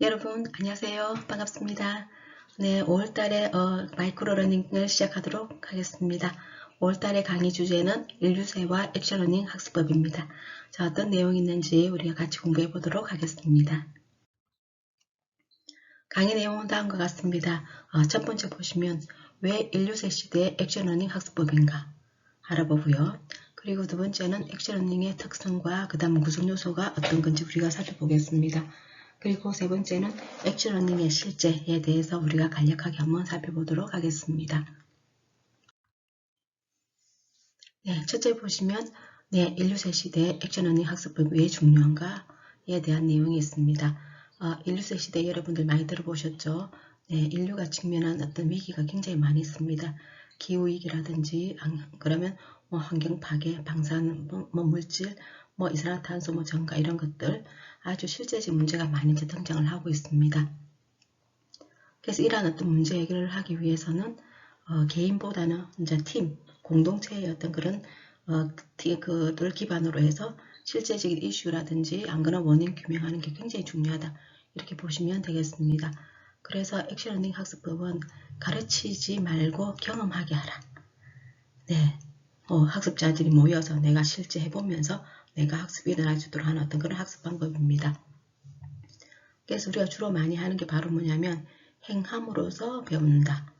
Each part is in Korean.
여러분 안녕하세요. 반갑습니다. 네, 5월달에 어, 마이크로 러닝을 시작하도록 하겠습니다. 5월달의 강의 주제는 인류세와 액션러닝 학습법입니다. 자, 어떤 내용이 있는지 우리가 같이 공부해 보도록 하겠습니다. 강의 내용은 다음과 같습니다. 어, 첫 번째 보시면 왜 인류세 시대의 액션러닝 학습법인가 알아보고요. 그리고 두 번째는 액션러닝의 특성과 그 다음 구성 요소가 어떤 건지 우리가 살펴보겠습니다. 그리고 세 번째는 액션러닝의 실제에 대해서 우리가 간략하게 한번 살펴보도록 하겠습니다. 네, 첫째 보시면 네, 인류세 시대 액션러닝 학습법이 왜 중요한가에 대한 내용이 있습니다. 어, 인류세 시대 여러분들 많이 들어보셨죠? 네, 인류가 직면한 어떤 위기가 굉장히 많이 있습니다. 기후위기라든지 그러면 뭐 환경 파괴, 방사능, 뭐, 뭐 물질, 뭐 이산화탄소, 뭐 정가 이런 것들 아주 실제적 문제가 많이 이제 등장을 하고 있습니다. 그래서 이러한 어떤 문제 해결을 하기 위해서는 어, 개인보다는 이제 팀, 공동체의 어떤 그런 어, 그들 기반으로 해서 실제적인 이슈라든지 안 그런 원인 규명하는 게 굉장히 중요하다. 이렇게 보시면 되겠습니다. 그래서 액션러닝 학습법은 가르치지 말고 경험하게 하라. 네, 어, 학습자들이 모여서 내가 실제 해보면서 내가 학습이 일어날 수 있도록 하는 어떤 그런 학습 방법입니다. 그래서 우리가 주로 많이 하는 게 바로 뭐냐면 행함으로써 배운다.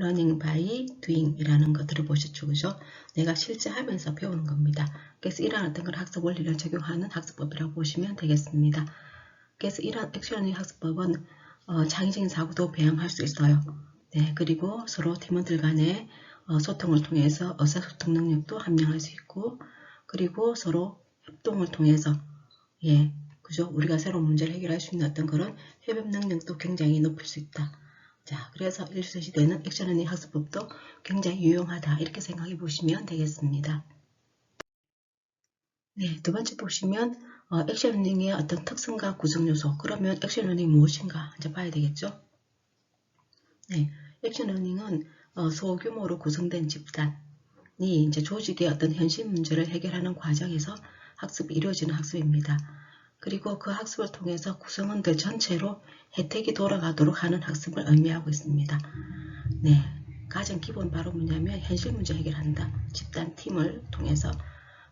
learning by doing 이라는 것들을 보셨죠. 그죠? 내가 실제 하면서 배우는 겁니다. 그래서 이러한 어떤 그런 학습 원리를 적용하는 학습법이라고 보시면 되겠습니다. 그래서 이러한 액션러닝 학습법은 어, 창의적인 사고도 배양할 수 있어요. 네, 그리고 서로 팀원들 어, 소통을 통해서 의사소통 능력도 함양할 수 있고 그리고 서로 협동을 통해서 예, 그죠? 우리가 새로운 문제를 해결할 수 있는 어떤 그런 협업 능력도 굉장히 높일 수 있다. 자, 그래서 1세 시대는 액션러닝 학습법도 굉장히 유용하다. 이렇게 생각해 보시면 되겠습니다. 네, 두 번째 보시면 어, 액션러닝의 어떤 특성과 구성 요소. 그러면 액션러닝이 무엇인가 이제 봐야 되겠죠? 네, 액션러닝은 어, 소규모로 구성된 집단이 이제 조직의 어떤 현실 문제를 해결하는 과정에서 학습이 이루어지는 학습입니다. 그리고 그 학습을 통해서 구성원들 전체로 혜택이 돌아가도록 하는 학습을 의미하고 있습니다. 네, 가장 기본 바로 뭐냐면 현실 문제 해결한다. 집단 팀을 통해서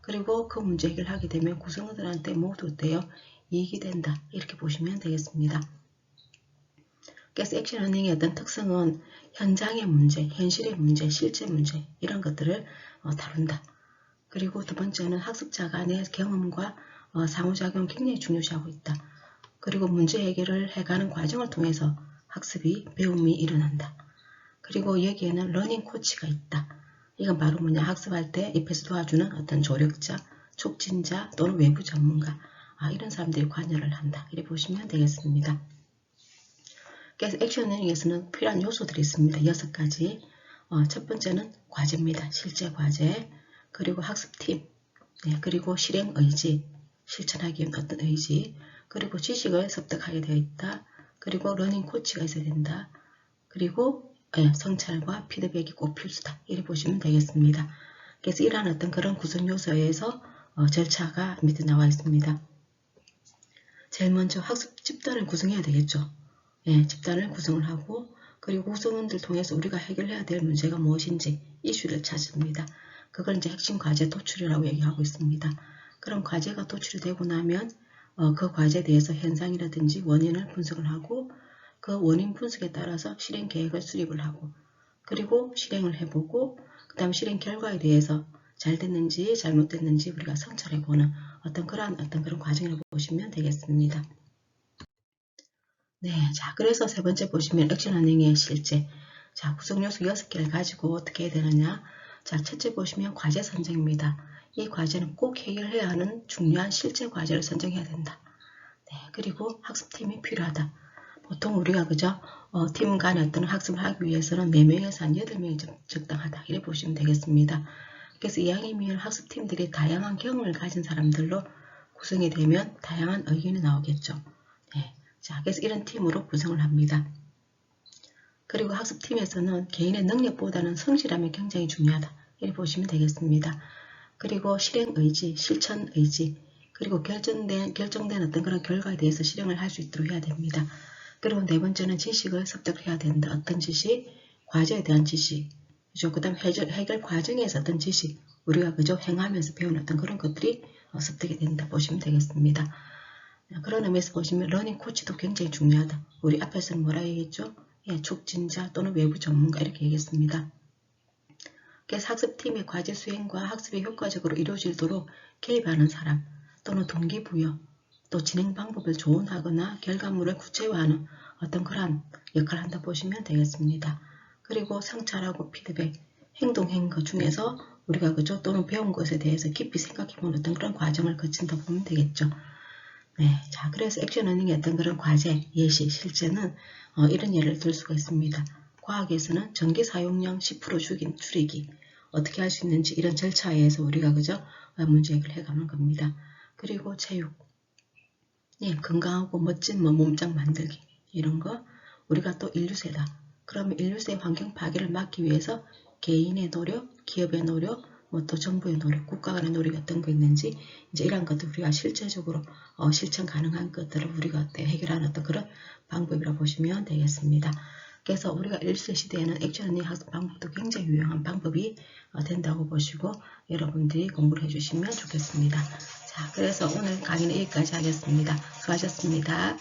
그리고 그 문제 해결하게 되면 구성원들한테 모두 되어 이익이 된다. 이렇게 보시면 되겠습니다. 그래서 액션 러닝의 어떤 특성은 현장의 문제, 현실의 문제, 실제 문제 이런 것들을 어, 다룬다. 그리고 두 번째는 학습자 간의 경험과 어, 상호작용 굉장히 중요시하고 있다. 그리고 문제 해결을 해가는 과정을 통해서 학습이 배움이 일어난다. 그리고 여기에는 러닝 코치가 있다. 이건 바로 뭐냐 학습할 때 옆에서 도와주는 어떤 조력자, 촉진자 또는 외부 전문가 아, 이런 사람들이 관여를 한다. 이렇게 보시면 되겠습니다. 그래서 액션러닝에서는 필요한 요소들이 있습니다. 여섯 가지. 어, 첫 번째는 과제입니다. 실제 과제. 그리고 학습팀, 네, 그리고 실행 의지, 실천하기 위한 어떤 의지, 그리고 지식을 습득하게 되어 있다. 그리고 러닝 코치가 있어야 된다. 그리고 네, 성찰과 피드백이 꼭 필수다. 이렇게 보시면 되겠습니다. 그래서 이러한 어떤 그런 구성 요소에서 어, 절차가 밑에 나와 있습니다. 제일 먼저 학습 집단을 구성해야 되겠죠. 예, 집단을 구성을 하고 그리고 구성원들 통해서 우리가 해결해야 될 문제가 무엇인지 이슈를 찾습니다. 그걸 이제 핵심 과제 도출이라고 얘기하고 있습니다. 그럼 과제가 도출이 되고 나면 어, 그 과제에 대해서 현상이라든지 원인을 분석을 하고 그 원인 분석에 따라서 실행 계획을 수립을 하고 그리고 실행을 해보고 그 다음 실행 결과에 대해서 잘 됐는지 잘못됐는지 우리가 성찰해보는 어떤 그러한 어떤 그런 과정을 보시면 되겠습니다. 네, 자 그래서 세 번째 보시면 액션러닝의 실제 자 구성요소 6개를 가지고 어떻게 해야 되느냐 자, 첫째 보시면 과제 선정입니다. 이 과제는 꼭 해결해야 하는 중요한 실제 과제를 선정해야 된다. 네, 그리고 학습팀이 필요하다. 보통 우리가 그죠? 어, 팀 간에 어떤 학습을 하기 위해서는 4명에서 한 8명이 적당하다. 이렇게 보시면 되겠습니다. 그래서 이왕이면 학습팀들이 다양한 경험을 가진 사람들로 구성이 되면 다양한 의견이 나오겠죠. 네, 자, 그래서 이런 팀으로 구성을 합니다. 그리고 학습팀에서는 개인의 능력보다는 성실함이 굉장히 중요하다. 이렇게 보시면 되겠습니다. 그리고 실행 의지, 실천 의지, 그리고 결정된, 결정된 어떤 그런 결과에 대해서 실행을 할 수 있도록 해야 됩니다. 그리고 네 번째는 지식을 습득해야 된다. 어떤 지식? 과제에 대한 지식. 그 다음 해결, 해결 과정에서 어떤 지식. 우리가 그저 행하면서 배운 어떤 그런 것들이 어, 습득이 된다 보시면 되겠습니다. 그런 의미에서 보시면 러닝 코치도 굉장히 중요하다. 우리 앞에서는 뭐라 얘기했죠? 예, 촉진자 또는 외부 전문가 이렇게 얘기했습니다. 그래서 학습팀의 과제 수행과 학습이 효과적으로 이루어지도록 개입하는 사람 또는 동기부여 또 진행 방법을 조언하거나 결과물을 구체화하는 어떤 그러한 역할을 한다 보시면 되겠습니다. 그리고 성찰하고 피드백, 행동 행거 중에서 우리가 그죠 또는 배운 것에 대해서 깊이 생각해보는 어떤 그런 과정을 거친다 보면 되겠죠. 네, 자 그래서 액션 러닝의 어떤 그런 과제, 예시, 실제는 어, 이런 예를 들 수가 있습니다. 과학에서는 전기 사용량 10% 줄인, 줄이기 어떻게 할 수 있는지 이런 절차에 의해서 우리가 그죠 어, 문제 해결을 해가는 겁니다. 그리고 체육, 예, 건강하고 멋진 뭐 몸짱 만들기 이런 거 우리가 또 인류세다. 그러면 인류세 환경 파괴를 막기 위해서 개인의 노력, 기업의 노력, 뭐 또 정부의 노력, 국가 간의 노력이 어떤 거 있는지 이제 이런 것들 우리가 실제적으로 어, 실천 가능한 것들을 우리가 어때 해결하는 어떤 그런 방법이라 고 보시면 되겠습니다. 그래서 우리가 1세 시대에는 액션러닝 학습 방법도 굉장히 유용한 방법이 어, 된다고 보시고 여러분들이 공부를 해주시면 좋겠습니다. 자, 그래서 오늘 강의는 여기까지 하겠습니다. 수고하셨습니다.